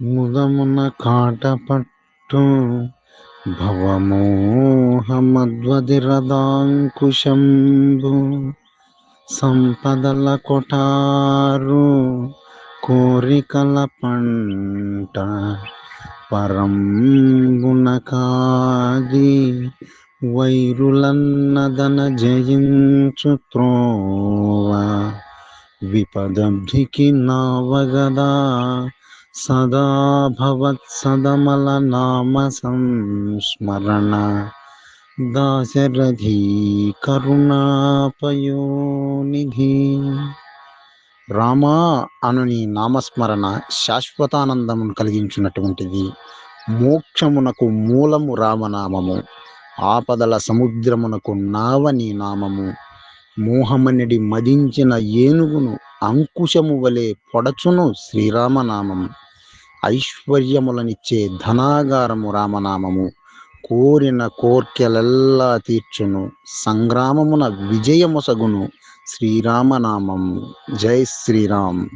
ముదమున కాటపట్టు భవమోహమద్వదిరదాంకుశంభు సంపదల కొటారు కోరికల పంట పరంబునకాది వైరులన్నదన జయించు త్రోవ విపదబ్ధికి నావగదా సదా నామ సంస్మరణ. దాశరథి కరుణాపయోనిధి. రామా అను నీ నామస్మరణ శాశ్వతానందమును కలిగించినటువంటిది మోక్షమునకు మూలము రామనామము. ఆపదల సముద్రమునకు నావ నీ నామము. మోహమనిడి మదించిన ఏనుగును అంకుశము వలె పొడచును శ్రీరామనామము. ఐశ్వర్యములనిచ్చే ధనాగారము రామనామము. కోరిన కోర్కెలెల్లా తీర్చును. సంగ్రామమున విజయముసగును శ్రీరామనామం జై శ్రీరామ్.